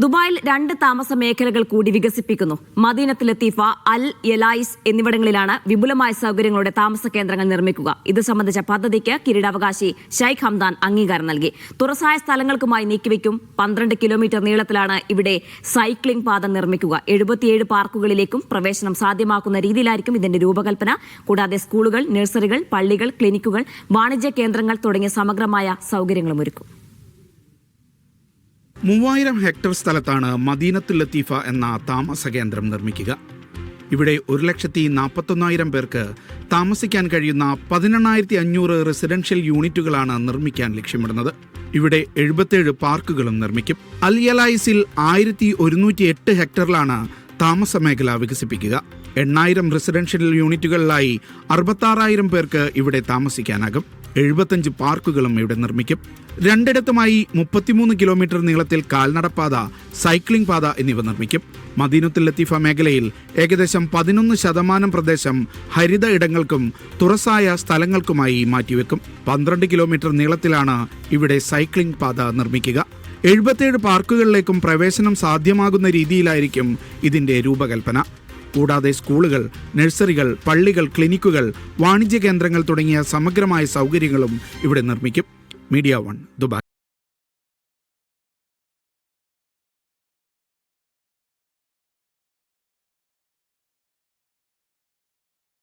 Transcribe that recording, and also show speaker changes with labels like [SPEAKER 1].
[SPEAKER 1] ദുബായിൽ രണ്ട് താമസ മേഖലകൾ കൂടി വികസിപ്പിക്കുന്നു. മദീനത്ത് ലത്തീഫ അൽ യലായിസ് എന്നിവിടങ്ങളിലാണ് വിപുലമായ സൗകര്യങ്ങളുടെ താമസ കേന്ദ്രങ്ങൾ നിർമ്മിക്കുക. ഇത് സംബന്ധിച്ച പദ്ധതിക്ക് കിരീടാവകാശി ഷൈഖ് ഹംദാൻ അംഗീകാരം നൽകി. തുറസായ സ്ഥലങ്ങൾക്കുമായി നീക്കിവെക്കും പന്ത്രണ്ട് കിലോമീറ്റർ നീളത്തിലാണ് ഇവിടെ സൈക്ലിംഗ് പാത നിർമ്മിക്കുക. എഴുപത്തിയേഴ് പാർക്കുകളിലേക്കും പ്രവേശനം സാധ്യമാക്കുന്ന രീതിയിലായിരിക്കും ഇതിന്റെ രൂപകൽപ്പന. കൂടാതെ സ്കൂളുകൾ നഴ്സറികൾ പള്ളികൾ ക്ലിനിക്കുകൾ വാണിജ്യ കേന്ദ്രങ്ങൾ തുടങ്ങിയ സമഗ്രമായ സൗകര്യങ്ങളും ഒരുക്കും.
[SPEAKER 2] മൂവായിരം ഹെക്ടർ സ്ഥലത്താണ് മദീനത്തുൽ ലത്തീഫ എന്ന താമസ കേന്ദ്രം നിർമ്മിക്കുക. ഇവിടെ ഒരു ലക്ഷത്തി നാൽപ്പത്തൊന്നായിരം പേർക്ക് താമസിക്കാൻ കഴിയുന്ന പതിനെണ്ണായിരത്തി അഞ്ഞൂറ് റെസിഡൻഷ്യൽ യൂണിറ്റുകളാണ് നിർമ്മിക്കാൻ ലക്ഷ്യമിടുന്നത്. ഇവിടെ എഴുപത്തേഴ് പാർക്കുകളും നിർമ്മിക്കും. അൽയലായിസിൽ ആയിരത്തി ഒരുന്നൂറ്റി എട്ട് ഹെക്ടറിലാണ് താമസ മേഖല വികസിപ്പിക്കുക. എണ്ണായിരം റെസിഡൻഷ്യൽ യൂണിറ്റുകളിലായി അറുപത്താറായിരം പേർക്ക് ഇവിടെ താമസിക്കാനാകും. എഴുപത്തഞ്ച് പാർക്കുകളും ഇവിടെ നിർമ്മിക്കും. രണ്ടിടത്തുമായി മുപ്പത്തിമൂന്ന് കിലോമീറ്റർ നീളത്തിൽ കാൽനടപ്പാത സൈക്ലിംഗ് പാത എന്നിവ നിർമ്മിക്കും. മദീനത്തുൽ ലത്തീഫ മേഖലയിൽ ഏകദേശം പതിനൊന്ന് ശതമാനം പ്രദേശം ഹരിത ഇടങ്ങൾക്കും തുറസായ സ്ഥലങ്ങൾക്കുമായി മാറ്റിവെക്കും. പന്ത്രണ്ട് കിലോമീറ്റർ നീളത്തിലാണ് ഇവിടെ സൈക്ലിംഗ് പാത നിർമ്മിക്കുക. എഴുപത്തേഴ് പാർക്കുകളിലേക്കും പ്രവേശനം സാധ്യമാകുന്ന രീതിയിലായിരിക്കും ഇതിന്റെ രൂപകൽപ്പന. കൂടാതെ സ്കൂളുകൾ നഴ്സറികൾ പള്ളികൾ ക്ലിനിക്കുകൾ വാണിജ്യ കേന്ദ്രങ്ങൾ തുടങ്ങിയ സമഗ്രമായ സൗകര്യങ്ങളും ഇവിടെ നിർമ്മിക്കും. Media one Dubai.